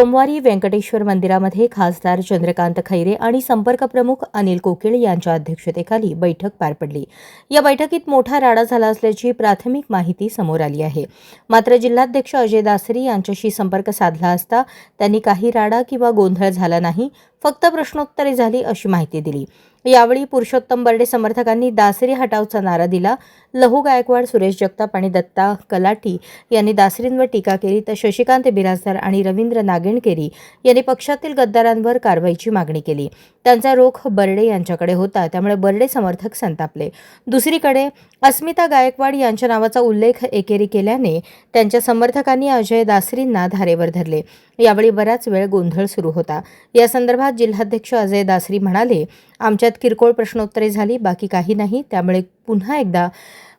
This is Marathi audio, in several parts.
सोमवारी व्यंकटेश्वर मंदिरामध्ये खासदार चंद्रकांत खैरे आणि संपर्क प्रमुख अनिल कोकिळ यांच्या अध्यक्षतेखाली बैठक पार पडली. या बैठकीत मोठा राडा झाला असल्याची प्राथमिक माहिती समोर आली आहे. मात्र जिल्हाध्यक्ष अजय दासरी यांच्याशी संपर्क साधला असता त्यांनी काही राडा किंवा गोंधळ झाला नाही फक्त प्रश्नोत्तरे झाली अशी माहिती दिली. यावेळी पुरुषोत्तम बर्डे समर्थकांनी दासरी हटावचा नारा दिला. लहू गायकवाड सुरेश जगताप आणि दत्ता कलाटी यांनी दासरींवर टीका केली तर शशिकांत बिराजदार आणि रवींद्र नागेणकेरी यांनी पक्षातील गद्दारांवर कारवाईची मागणी केली. त्यांचा रोख बर्डे यांच्याकडे होता त्यामुळे बर्डे समर्थक संतापले. दुसरीकडे अस्मिता गायकवाड यांच्या नावाचा उल्लेख एकेरी केल्याने त्यांच्या समर्थकांनी अजय दासरींना धारेवर धरले. यावेळी बराच वेळ गोंधळ सुरू होता. या संदर्भात जिल्हाध्यक्ष अजय दासरी म्हणाले आमच्यात किरकोळ प्रश्नोत्तरे झाली बाकी काही नाही. त्यामुळे पुन्हा एकदा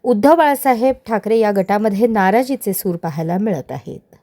उद्धव बाळासाहेब ठाकरे या गटामध्ये नाराजीचे सूर पाहायला मिळत आहेत.